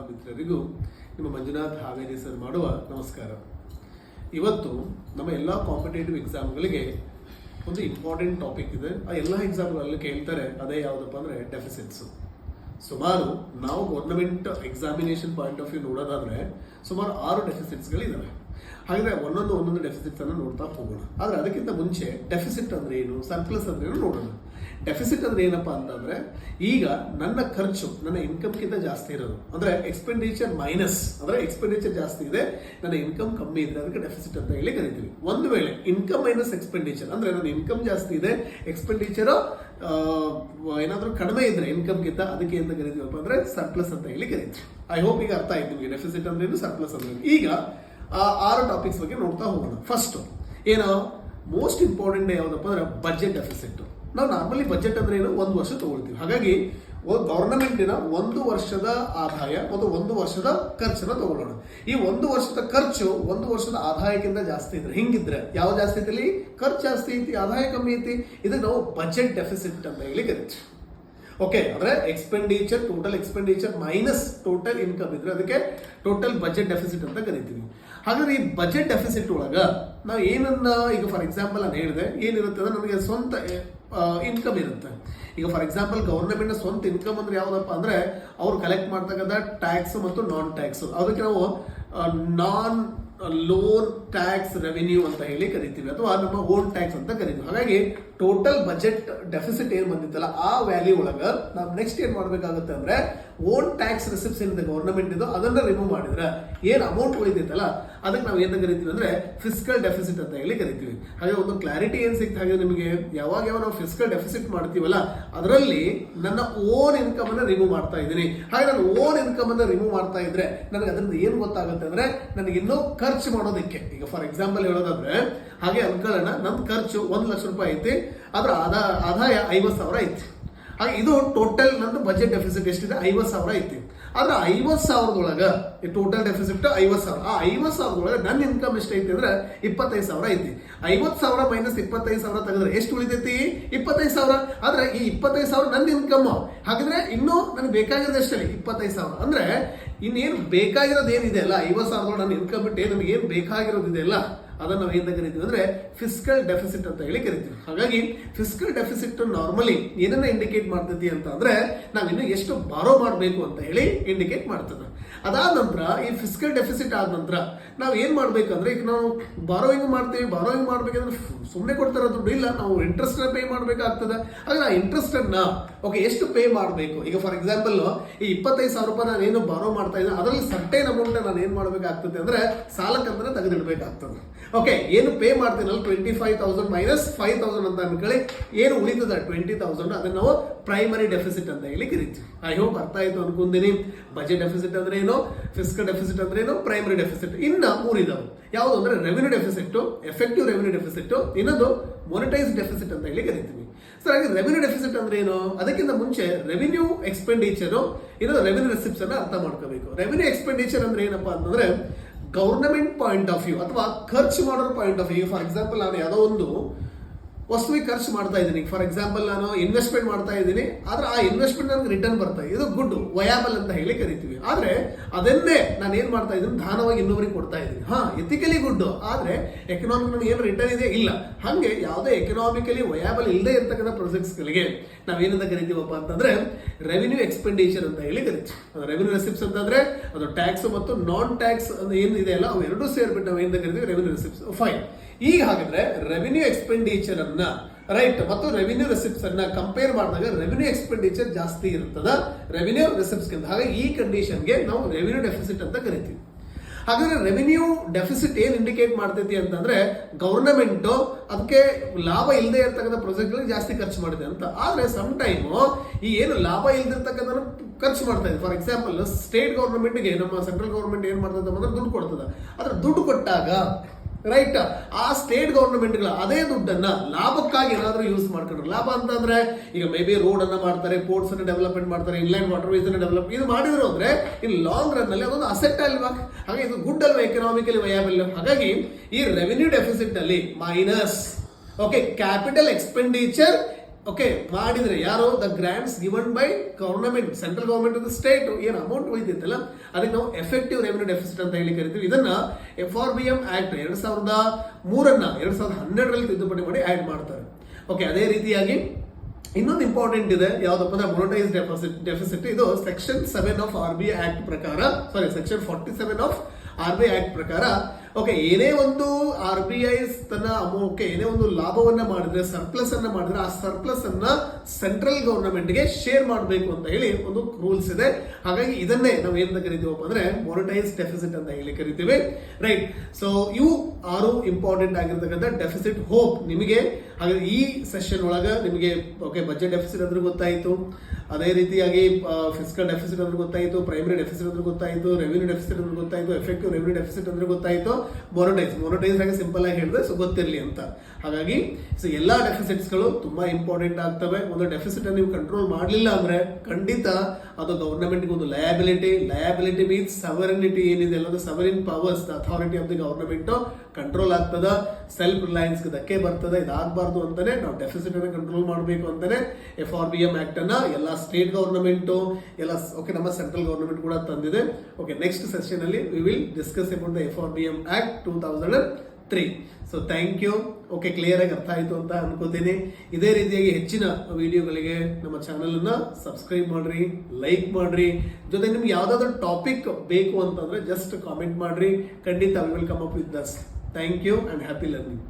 ಮಿತ್ರರಿಗೂ ನಿಮ್ಮ ಮಂಜುನಾಥ್ ಹಾವೇರಿ ಸರ್ ಮಾಡುವ ನಮಸ್ಕಾರ. ಇವತ್ತು ನಮ್ಮ ಎಲ್ಲ ಕಾಂಪಿಟೇಟಿವ್ ಎಕ್ಸಾಮ್ಗಳಿಗೆ ಒಂದು ಇಂಪಾರ್ಟೆಂಟ್ ಟಾಪಿಕ್ ಇದೆ. ಆ ಎಲ್ಲ ಎಕ್ಸಾಮ್ಗಳಲ್ಲಿ ಕೇಳ್ತಾರೆ ಅದೇ ಯಾವುದಪ್ಪ ಅಂದರೆ ಡೆಫಿಸಿಟ್ಸು ಸುಮಾರು ನಾವು government examination point of view ನೋಡೋದಾದ್ರೆ ಸುಮಾರು ಆರು ಡೆಫಿಸಿಟ್ಸ್ಗಳಿದ್ದಾವೆ ಹಾಗಾದ್ರೆ ಒಂದೊಂದು ಒಂದೊಂದು ಡೆಫಿಸಿಟ್ಸನ್ನು ನೋಡ್ತಾ ಹೋಗೋಣ. ಆದ್ರೆ ಅದಕ್ಕಿಂತ ಮುಂಚೆ ಡೆಫಿಸಿಟ್ ಅಂದ್ರೆ ಏನು? ಸರ್ಪ್ಲಸ್ ಅಂದ್ರೆ ಏನು ನೋಡೋಣ. ಡೆಫಿಸಿಟ್ ಅಂದ್ರೆ ಏನಪ್ಪಾ ಅಂತಂದ್ರೆ, ಈಗ ನನ್ನ ಖರ್ಚು, ನನ್ನ ಇನ್ಕಮ್ಗಿಂತ ಜಾಸ್ತಿ ಇರೋದು. ಅಂದ್ರೆ ಎಕ್ಸ್ಪೆಂಡಿಚರ್ ಮೈನಸ್ ಅಂದ್ರೆ ಎಕ್ಸ್ಪೆಂಡಿಚರ್ ಜಾಸ್ತಿ ಇದೆ, ನನ್ನ ಇನ್ಕಮ್ ಕಮ್ಮಿ ಇದೆ, ಅದಕ್ಕೆ ಡೆಫಿಸಿಟ್ ಅಂತ ಹೇಳಿ ಕರಿತೀವಿ. ಒಂದು ವೇಳೆ ಇನ್ಕಮ್ ಮೈನಸ್ ಎಕ್ಸ್ಪೆಂಡಿಚರ್ ಅಂದ್ರೆ ನನ್ನ ಇನ್ಕಮ್ ಜಾಸ್ತಿ ಇದೆ ಎಕ್ಸ್ಪೆಂಡಿಚರ್ ಏನಾದ್ರೂ ಕಡಿಮೆ ಇದ್ರೆ ಇನ್ಕಮ್ಗಿಂತ ಅದಕ್ಕೆ ಅಂತ ಕರಿತೀವಪ್ಪ ಅಂದ್ರೆ ಸರ್ಪ್ಲಸ್ ಅಂತ ಹೇಳಿ ಕರಿತೀವಿ. ಐ ಹೋಪ್ ಈಗ ಅರ್ಥ ಆಯ್ತು ನಿಮಗೆ. ಡೆಫಿಸಿಟ್ ಅಂದ್ರೆ ಏನು ಸರ್ಪ್ಲಸ್ ಅಂದ್ರೆ. ಈಗ, ಆ, ಆರು ಟಾಪಿಕ್ಸ್ ಬಗ್ಗೆ ನೋಡ್ತಾ ಹೋಗೋಣ. ಫಸ್ಟ್ ಏನು ಮೋಸ್ಟ್ ಇಂಪಾರ್ಟೆಂಟ್ ಯಾವುದಪ್ಪ ಅಂದ್ರೆ ಬಜೆಟ್ ಡೆಫಿಸಿಟ್ ನಾವು ನಾರ್ಮಲಿ ಬಜೆಟ್ ಅಂದ್ರೆ ಏನು? ಒಂದು ವರ್ಷ ತಗೊಳ್ತೀವಿ. ಹಾಗಾಗಿ ಗವರ್ನಮೆಂಟಿನ ಒಂದು ವರ್ಷದ ಆದಾಯ ಮತ್ತು ಒಂದು ವರ್ಷದ ಖರ್ಚನ್ನ ತಗೊಳ್ಳೋಣ. ಈ ಒಂದು ವರ್ಷದ ಖರ್ಚು ಒಂದು ವರ್ಷದ ಆದಾಯಕ್ಕಿಂತ ಜಾಸ್ತಿ ಇದ್ರೆ ಹಿಂಗಿದ್ರೆ? ಯಾವ ಜಾಸ್ತಿ ಐತಿ ಖರ್ಚು ಜಾಸ್ತಿ ಐತಿ, ಆದಾಯ ಕಮ್ಮಿ ಐತಿ. ಇದಕ್ಕೆ ನಾವು ಬಜೆಟ್ ಡೆಫಿಸಿಟ್ ಅಂತ ಹೇಳಿ ಕರಿತೀವಿ. ಓಕೆ ಅಂದ್ರೆ expenditure total expenditure minus total income ಇದ್ರೆ ಅದಕ್ಕೆ ಟೋಟಲ್ ಬಜೆಟ್ ಡೆಫಿಸಿಟ್ ಅಂತ ಕರಿತೀವಿ. ಹಾಗಾದ್ರೆ ಈ ಬಜೆಟ್ ಡೆಫಿಸಿಟ್ ಒಳಗ ನಾವು ಏನನ್ನ, ಈಗ ಫಾರ್ ಎಕ್ಸಾಂಪಲ್ ನಾನು ಹೇಳಿದೆ ಏನಿರುತ್ತೆ ಅಂದ್ರೆ ನನಗೆ ಸ್ವಂತ ಇನ್ಕಮ್ ಇರುತ್ತೆ. ಈಗ ಫಾರ್ ಎಕ್ಸಾಂಪಲ್ನ ಸ್ವಂತ ಇನ್ಕಮ್ ಅಂದ್ರೆ ಯಾವ್ದಪ್ಪ ಅಂದ್ರೆ ಅವ್ರು ಕಲೆಕ್ಟ್ ಮಾಡ್ತಕ್ಕಂಥ ಟ್ಯಾಕ್ಸ್ ಮತ್ತು ನಾನ್ ಟ್ಯಾಕ್ಸ್ ಅದಕ್ಕೆ ನಾವು ನಾನ್ ಲೋನ್ ಟ್ಯಾಕ್ಸ್ ರೆವಿನ್ಯೂ ಅಂತ ಹೇಳಿ ಕರಿತೀವಿ, ಅಥವಾ ನಮ್ಮ ಓನ್ ಟ್ಯಾಕ್ಸ್ ಅಂತ ಕರಿತೀವಿ. ಹಾಗಾಗಿ ಟೋಟಲ್ ಬಜೆಟ್ ಡೆಫಿಸಿಟ್ ಏನು ಬಂದಿತ್ತಲ್ಲ, ಆ ವ್ಯಾಲ್ಯೂ ಒಳಗ ನಾವು ನೆಕ್ಸ್ಟ್ ಏನ್ ಮಾಡಬೇಕಾಗುತ್ತೆ ಅಂದ್ರೆ ಓನ್ ಟ್ಯಾಕ್ಸ್ ರಿಸಿಪ್ಟ್ಸ್ ಏನಿದೆ ಗೌರ್ಮೆಂಟ್ ಇದು ಅದನ್ನ ರಿಮೂವ್ ಮಾಡಿದ್ರೆ, ಏನ್ ಅಮೌಂಟ್ ಉಳಿದಿತ್ತಲ್ಲ ಅದಕ್ಕೆ ನಾವು ಏನಂತ ಕರಿತೀವಿ ಅಂದ್ರೆ ಫಿಸಿಕಲ್ ಡೆಫಿಸಿಟ್ ಅಂತ ಹೇಳಿ ಕರಿತೀವಿ. ಹಾಗೆ ಒಂದು ಕ್ಲಾರಿಟಿ ಏನು ಸಿಕ್ತ ಹಾಗೆ ನಿಮಗೆ? ಯಾವಾಗ ಯಾವ ನಾವು ಫಿಸಿಕಲ್ ಡೆಫಿಸಿಟ್ ಮಾಡ್ತೀವಲ್ಲ, ಅದರಲ್ಲಿ ನನ್ನ ಓನ್ ಇನ್ಕಮ್ ಅನ್ನ ರಿಮೂವ್ ಮಾಡ್ತಾ ಇದ್ದೀನಿ. ಹಾಗೆ ನಾನು ಓನ್ ಇನ್ಕಮ್ ಅನ್ನ ರಿಮೂವ್ ಮಾಡ್ತಾ ಇದ್ರೆ, ನನಗೆ ಅದರಿಂದ ಏನು ಗೊತ್ತಾಗುತ್ತೆ ಅಂದ್ರೆ, ನನಗೆ ಇನ್ನೂ ಖರ್ಚು ಮಾಡೋದಕ್ಕೆ. ಈಗ ಫಾರ್ ಎಕ್ಸಾಂಪಲ್ ಹೇಳೋದಾದ್ರೆ, ಹಾಗೆ ಅನ್ಕೊಳ್ಳೋಣ ನನ್ನ ಖರ್ಚು ಒಂದು ಲಕ್ಷ ರೂಪಾಯಿ ಐತಿ ಅದರ ಆದಾ, ಆದಾಯ ಐವತ್ತು ಸಾವಿರ ಐತಿ. ಹಾಗೆ ಇದು ಟೋಟಲ್ ನಂದು ಬಜೆಟ್ ಡೆಫಿಸಿಟ್ ಎಷ್ಟಿದೆ? ಐವತ್ತು ಸಾವಿರ ಐತಿ. ಆದ್ರೆ ಐವತ್ತು ಸಾವಿರದೊಳಗ ಟೋಟಲ್ ಡೆಫಿಸಿಟ್ ಐವತ್ತು ಸಾವಿರ. ಆ ಐವತ್ತು ಸಾವಿರದೊಳಗೆ ನನ್ನ ಇನ್ಕಮ್ ಎಷ್ಟೈತಿ ಅಂದ್ರೆ ಇಪ್ಪತ್ತೈದು ಸಾವಿರ ಐತಿ. ಐವತ್ತು ಸಾವಿರ ಮೈನಸ್ ಇಪ್ಪತ್ತೈದು ಸಾವಿರ ತೆಗೆದ್ರೆ ಎಷ್ಟು ಉಳಿತೈತಿ? ಇಪ್ಪತ್ತೈದು ಸಾವಿರ. ಆದ್ರೆ ಈ ಇಪ್ಪತ್ತೈದು ಸಾವಿರ ನನ್ನ ಇನ್ಕಮ್ ಹಾಗಿದ್ರೆ ಇನ್ನೂ ನನಗೆ ಬೇಕಾಗಿರೋದು ಎಷ್ಟೇ ಇಪ್ಪತ್ತೈದು ಸಾವಿರ. ಅಂದ್ರೆ ಇನ್ನೇನು ಬೇಕಾಗಿರೋದು ಏನಿದೆ ಅಲ್ಲ? ಐವತ್ತು ಸಾವಿರದೊಳಗೆ ನನ್ನ ಇನ್ಕಮ್ ಬಿಟ್ಟು ನಮಗೆ ಏನು ಬೇಕಾಗಿರೋದಿದೆ ಅಲ್ಲ? ಅದನ್ನ ನಾವು ಏನು ಕರಿತೀವಿ ಅಂದ್ರೆ ಫಿಸಿಕಲ್ ಡೆಫಿಸಿಟ್ ಅಂತ ಹೇಳಿ ಕರಿತೀವಿ. ಹಾಗಾಗಿ ಫಿಸಿಕಲ್ ಡೆಫಿಸಿಟ್ ನಾರ್ಮಲಿ ಏನನ್ನ ಇಂಡಿಕೇಟ್ ಮಾಡ್ತೈತಿ ಅಂತ ಅಂದ್ರೆ ನಾವು ಇನ್ನು ಎಷ್ಟು ಬಾರೋ ಮಾಡಬೇಕು ಅಂತ ಹೇಳಿ ಇಂಡಿಕೇಟ್ ಮಾಡ್ತದೆ. ಅದಾದ ನಂತರ ಈ ಫಿಸಿಕಲ್ ಡೆಫಿಸಿಟ್ ಆದ ನಂತರ ನಾವು ಏನು ಮಾಡಬೇಕಂದ್ರೆ, ಈಗ ನಾವು ಬಾರೋಯಿಂಗ್ ಮಾಡ್ತೀವಿ ಬಾರೋಯಿಂಗ್ ಮಾಡಬೇಕಂದ್ರೆ ಸುಮ್ಮನೆ ಕೊಡ್ತಾರ ದುಡ್ಡು ಇಲ್ಲ, ನಾವು ಇಂಟ್ರೆಸ್ಟ್ ಪೇ ಮಾಡಬೇಕಾಗ್ತದೆ. ಹಾಗೆ ಆ ಇಂಟ್ರೆಸ್ಟ್ ಅನ್ನ ಓಕೆ ಎಷ್ಟು ಪೇ ಮಾಡಬೇಕು? ಈಗ ಫಾರ್ ಎಕ್ಸಾಂಪಲ್ ಈ ಇಪ್ಪತ್ತೈದು ಸಾವಿರ ರೂಪಾಯಿ ನಾನು ಏನು ಬಾರೋ ಮಾಡ್ತಾ ಇದ್ದೀನಿ ಅದರಲ್ಲಿ ಸರ್ಟೈನ್ ಅಮೌಂಟ್ ನಾನು ಏನು ಮಾಡ್ಬೇಕಾಗ್ತದೆ ಅಂದ್ರೆ ಸಾಲಕ್ಕಂದ್ರೆ ತೆಗೆದಿಡಬೇಕಾಗ್ತದೆ. ಓಕೆ ಏನು pay ಮಾಡ್ತೀನಲ್ಲ twenty five thousand minus five thousand ಅಂತ ಅನ್ಕೊಳ್ಳಿ, ಏನು ಉಳಿತದ? ಟ್ವೆಂಟಿ ತೌಸಂಡ್ ಅದನ್ನು ನಾವು ಪ್ರೈಮರಿ ಡೆಫಿಸಿಟ್ ಅಂತ ಹೇಳಿ ಕರಿತೀವಿ ಐ ಹೋಪ್ ಅರ್ಥ ಆಯಿತು ಅನ್ಕೊಂತೀನಿ. ಬಜೆಟ್ ಡೆಫಿಸಿಟ್ ಅಂದ್ರೆ ಏನು? ಫಿಸಿಕಲ್ ಡೆಫಿಸಿಟ್ ಅಂದ್ರೆ ಏನು ಪ್ರೈಮರಿ ಡೆಫಿಸಿಟ್ ಇನ್ನ ಮೂರಿದವು. ಯಾವುದು ಅಂದ್ರೆ revenue deficit effective revenue deficit ಇನ್ನೊಂದು ಮೊನಿಟೈಸ್ ಡೆಫಿಸಿಟ್ ಅಂತ ಹೇಳಿ ಕರಿತೀವಿ. ಸರ್ ಹಾಗೆ ರೆವಿನ್ಯೂ ಡೆಫಿಸಿಟ್ ಅಂದ್ರೆ ಏನು ಅದಕ್ಕಿಂತ ಮುಂಚೆ ರೆವಿನ್ಯೂ ಎಕ್ಸ್ಪೆಂಡಿಚರ್ ಇನ್ನೊಂದು ರೆವಿನ್ಯೂ ರೆಸಿಪ್ಟ್ಸ್ ಅನ್ನ ಅರ್ಥ ಮಾಡ್ಕೋಬೇಕು. ರೆವಿನ್ಯೂ ಎಕ್ಸ್ಪೆಂಡಿಚರ್ ಅಂದ್ರೆ ಏನಪ್ಪಾ ಅಂತಂದ್ರೆ ಗವರ್ನಮೆಂಟ್ ಪಾಯಿಂಟ್ ಆಫ್ ವ್ಯೂ ಅಥವಾ ಖರ್ಚು ಮಾಡೋ point of view for example ನಾನು ಯಾವುದೋ ಒಂದು ವಸ್ತುವಿಗೆ ಖರ್ಚು ಮಾಡ್ತಾ ಇದ್ದೀನಿ. ಫಾರ್ ಎಕ್ಸಾಂಪಲ್ ನಾನು ಇನ್ವೆಸ್ಟ್ಮೆಂಟ್ ಮಾಡ್ತಾ ಇದ್ದೀನಿ. ಆದ್ರೆ ಆ ಇನ್ವೆಸ್ಟ್ಮೆಂಟ್ ನನಗೆ ರಿಟರ್ನ್ ಬರ್ತಾ ಇದೆ. ಇದು ಗುಡ್ ವಯಾಬಲ್ ಅಂತ ಹೇಳಿ ಕರಿತೀವಿ. ಆದರೆ ಅದನ್ನೇ ನಾನು ಏನು ಮಾಡ್ತಾ ಇದ್ದೀನಿ? ದಾನವಾಗಿ ಇನ್ನೊಬ್ಬರಿಗೆ ಕೊಡ್ತಾ ಇದ್ದೀನಿ. ಹಾ ಎಥಿಕಲಿ ಗುಡ್ ಆದರೆ ಎಕನಾಮಿಕ್ ನನಗೆ ಏನು ರಿಟರ್ನ್ ಇದೆ? ಇಲ್ಲ. ಹಾಗೆ ಯಾವುದೇ ಎಕನಾಮಿಕಲಿ ವಯಾಬಲ್ ಇಲ್ಲದೆ ಇರ್ತಕ್ಕಂಥ ಪ್ರೊಜೆಕ್ಟ್ಸ್ಗಳಿಗೆ ನಾವೇನಂತ ಕರಿತೀವಪ್ಪ ಅಂತಂದರೆ ರೆವಿನ್ಯೂ ಎಕ್ಸ್ಪೆಂಡಿಚರ್ ಅಂತ ಹೇಳಿ ಕರಿತೀವಿ. ಅದು ರೆವಿನ್ಯೂ ರೆಸಿಪ್ಸ್ ಅಂತಂದರೆ ಅದು ಟ್ಯಾಕ್ಸ್ ಮತ್ತು ನಾನ್ ಟ್ಯಾಕ್ಸ್ ಏನಿದೆ ಅಲ್ಲ ಅವು ಎರಡೂ ಸೇರಿಬಿಟ್ಟು ನಾವು ಏನಂತ ಕರಿತೀವಿ? ರೆವಿನ್ಯೂ ರೆಸಿಪ್ಸ್ ಫೈನ್ ಈಗ ಹಾಗಾದ್ರೆ ರೆವಿನ್ಯೂ ಎಕ್ಸ್ಪೆಂಡಿಚರ್ ಅನ್ನ ರೈಟ್ ಮತ್ತು ರೆವಿನ್ಯೂ ರೆಸಿಪ್ಟ್ಸ್ ಅನ್ನ ಕಂಪೇರ್ ಮಾಡಿದಾಗ ರೆವಿನ್ಯೂ ಎಕ್ಸ್ಪೆಂಡಿಚರ್ ಜಾಸ್ತಿ ಇರ್ತದ ರೆವಿನ್ಯೂ ರೆಸಿಪ್ಟ್ಸ್ಗಿಂತ ಹಾಗೆ ಈ ಕಂಡೀಷನ್ಗೆ ನಾವು ರೆವಿನ್ಯೂ ಡೆಫಿಸಿಟ್ ಅಂತ ಕರಿತೀವಿ. ಹಾಗಾದ್ರೆ ರೆವಿನ್ಯೂ ಡೆಫಿಸಿಟ್ ಏನ್ ಇಂಡಿಕೇಟ್ ಮಾಡ್ತೈತಿ ಅಂತಂದ್ರೆ ಗವರ್ನಮೆಂಟ್ ಅದಕ್ಕೆ ಲಾಭ ಇಲ್ಲದೆ ಇರ್ತಕ್ಕಂಥ ಪ್ರಾಜೆಕ್ಟ್ ಜಾಸ್ತಿ ಖರ್ಚು ಮಾಡಿದೆ ಅಂತ. ಆದ್ರೆ ಸಮ್ ಟೈಮ್ ಈ ಏನು ಲಾಭ ಇಲ್ದಿರ್ತಕ್ಕಂಥ ಖರ್ಚು ಮಾಡ್ತಾ ಇದೆ. ಫಾರ್ ಎಕ್ಸಾಂಪಲ್ ಸ್ಟೇಟ್ ಗೌರ್ಮೆಂಟ್ಗೆ ನಮ್ಮ ಸೆಂಟ್ರಲ್ ಗೌರ್ಮೆಂಟ್ ಏನ್ ಮಾಡ್ತದೆ ಅಂದ್ರೆ ದುಡ್ಡು ಕೊಡ್ತದೆ. ಆದ್ರೆ ದುಡ್ಡು ಕೊಟ್ಟಾಗ ರೈಟ್ ಆ ಸ್ಟೇಟ್ ಗೌರ್ಮೆಂಟ್ಗಳ ಅದೇ ದುಡ್ಡನ್ನ ಲಾಭಕ್ಕಾಗಿ ಏನಾದ್ರೂ ಯೂಸ್ ಮಾಡ್ಕೊಂಡ್ರೆ ಲಾಭ ಅಂತಂದ್ರೆ ಈಗ ಮೇ ಬಿ ರೋಡ್ ಅನ್ನ ಮಾಡ್ತಾರೆ ಪೋರ್ಟ್ಸ್ ಅನ್ನ ಡೆವಲಪ್ಮೆಂಟ್ ಮಾಡ್ತಾರೆ ಇನ್ಲ್ಯಾಂಡ್ ವಾಟರ್ ವೇಸ್ ಅನ್ನ ಡೆವಲಪ್ ಇದು ಮಾಡಿದ್ರು ಅಂದ್ರೆ ಇನ್ ಲಾಂಗ್ ರನ್ ಅಲ್ಲಿ ಅದೊಂದು ಅಸೆಟ್ ಅಲ್ವಾ? ಹಾಗೆ ಇದು ಗುಡ್ ಅಲ್ವಾ ಎಕನಾಮಿಕಲಿ ವಯಾಬಲ್ ಹಾಗಾಗಿ ಈ ರೆವಿನ್ಯೂ ಡೆಫಿಸಿಟ್ ಅಲ್ಲಿ minus okay capital expenditure okay ಮಾಡಿದರೆ ಯಾರು? The grants given by government central government state ಏನು ಅಮೌಂಟ್ ಹೋಯ್ತಿತ್ತಲ್ಲ ಅದಕ್ಕೆ ನಾವು ಎಫೆಕ್ಟಿವ್ ರೆವೆನ್ಯೂ ಡೆಫಿಸಿಟ್ ಅಂತ ಹೇಳಿ ಕರಿತೀವಿ. ಇದನ್ನ F R B M act ಎರಡು ಸಾವಿರದ ಮೂರನ್ನ, ಎರಡು ಸಾವಿರದ ಹನ್ನೆರಡರಲ್ಲಿ ತಿದ್ದುಪಡಿ ಮಾಡಿ ಆಡ್ ಮಾಡ್ತಾರೆ. ಓಕೆ ಅದೇ ರೀತಿಯಾಗಿ ಇನ್ನೊಂದು ಇಂಪಾರ್ಟೆಂಟ್ ಇದೆ. ಯಾವುದಪ್ಪ ಅಂದ್ರೆ ಮೊನಟೈಸ್ ಡೆಫಿಸಿಟ್ ಡೆಫಿಸಿಟ್ ಇದು section seven of R B act ಪ್ರಕಾರ sorry section forty seven of R B act ಪ್ರಕಾರ ಓಕೆ ಏನೇ ಒಂದು ಆರ್ ಬಿ ಐ ತನ್ನ ಅಮೌಂಟ್ ಏನೇ ಒಂದು ಲಾಭವನ್ನ ಮಾಡಿದ್ರೆ ಸರ್ಪ್ಲಸ್ ಅನ್ನ ಮಾಡಿದ್ರೆ, ಆ ಸರ್ಪ್ಲಸ್ ಅನ್ನ ಸೆಂಟ್ರಲ್ ಗೌರ್ಮೆಂಟ್ಗೆ ಶೇರ್ ಮಾಡಬೇಕು ಅಂತ ಹೇಳಿ ಒಂದು ರೂಲ್ಸ್ ಇದೆ. ಹಾಗಾಗಿ ಇದನ್ನೇ ನಾವು ಏನಂತ ಕರಿತೀವಪ್ಪ ಅಂದ್ರೆ ಮೊನಿಟೈಸ್ ಡೆಫಿಸಿಟ್ ಅಂತ ಹೇಳಿ ಕರಿತೀವಿ. ರೈಟ್ ಸೊ ಇವು ಆರು ಇಂಪಾರ್ಟೆಂಟ್ ಆಗಿರ್ತಕ್ಕಂಥ ಡೆಫಿಸಿಟ್ ಹೋಪ್ ನಿಮಗೆ. ಹಾಗಾದ್ರೆ ಈ ಸೆಷನ್ ಒಳಗ ನಿಮಗೆ ಓಕೆ ಬಜೆಟ್ ಡೆಫಿಸಿಟ್ ಅಂದ್ರೆ ಗೊತ್ತಾಯಿತು. ಅದೇ ರೀತಿಯಾಗಿ ಫಿಸಿಕಲ್ ಡೆಫಿಸಿಟ್ ಅಂದ್ರೆ ಗೊತ್ತಾಯಿತು ಪ್ರೈಮರಿ ಡೆಫಿಸಿಟ್ ಅಂದ್ರೆ ಗೊತ್ತಾಯಿತು ರೆವಿನ್ಯೂ ಡೆಫಿಸಿಟ್ ಅಂದ್ರೆ ಗೊತ್ತಾಯಿತು ಎಫೆಕ್ಟಿವ್ ರೆವಿನ್ಯೂ ಡೆಫಿಸಿಟ್ ಅಂದ್ರೆ ಗೊತ್ತಾಯಿತು. ಮೊನಟೈಸ್ ಮೊನಟೈಸ್ ಆಗಿ ಸಿಂಪಲ್ ಆಗಿ ಹೇಳಿದ್ರೆ ಸೊ ಗೊತ್ತಿರಲಿ ಅಂತ. ಹಾಗಾಗಿ ಸೊ ಎಲ್ಲ ಡೆಫಿಸಿಟ್ಸ್ಗಳು ತುಂಬಾ ಇಂಪಾರ್ಟೆಂಟ್ ಆಗ್ತವೆ. ಒಂದು ಡೆಫಿಸಿಟ್ ನೀವು ಕಂಟ್ರೋಲ್ ಮಾಡಲಿಲ್ಲ ಅಂದ್ರೆ ಖಂಡಿತ ಅದು ಗವರ್ನಮೆಂಟ್ಗೆ ಒಂದು ಲಯಬಿಲಿಟಿ ಲಯಬಿಲಿಟಿ ಮೀನ್ಸ್ ಸವರನಿಟಿ ಏನಿದೆ ಅಲ್ಲ sovereign powers authority of the government control ಆಗ್ತದ ಸೆಲ್ಫ್ ರಿಲಯನ್ಸ್ ಧಕ್ಕೆ ಬರ್ತದೆ, ಇದಾಗಬಾರ್ದು ಅಂತಾನೆ ನಾವು ಡೆಫಿಸಿಟ್ ಅನ್ನ ಕಂಟ್ರೋಲ್ ಮಾಡಬೇಕು ಅಂತಾನೆ F R B M act ಅನ್ನ ಎಲ್ಲ ಸ್ಟೇಟ್ ಗವರ್ನಮೆಂಟ್ ಎಲ್ಲ ಓಕೆ ನಮ್ಮ ಸೆಂಟ್ರಲ್ ಗೌರ್ನಮೆಂಟ್ ಕೂಡ ತಂದಿದೆ. ಓಕೆ ನೆಕ್ಸ್ಟ್ ಸೆಷನ್ ಅಲ್ಲಿ we will discuss about the F R B M act two thousand three so thank you okay clear ಆಗಿ ಅರ್ಥ ಆಯಿತು ಅಂತ ಅನ್ಕೋತೀನಿ. ಇದೇ ರೀತಿಯಾಗಿ ಹೆಚ್ಚಿನ ವಿಡಿಯೋಗಳಿಗೆ ನಮ್ಮ ಚಾನಲನ್ನು ಸಬ್ಸ್ಕ್ರೈಬ್ ಮಾಡ್ರಿ ಲೈಕ್ ಮಾಡ್ರಿ. ಜೊತೆ ನಿಮ್ಗೆ ಯಾವ್ದಾದ್ರು ಟಾಪಿಕ್ ಬೇಕು ಅಂತಂದ್ರೆ ಜಸ್ಟ್ ಕಾಮೆಂಟ್ ಮಾಡ್ರಿ. ಖಂಡಿತ will come up with this thank you and happy learning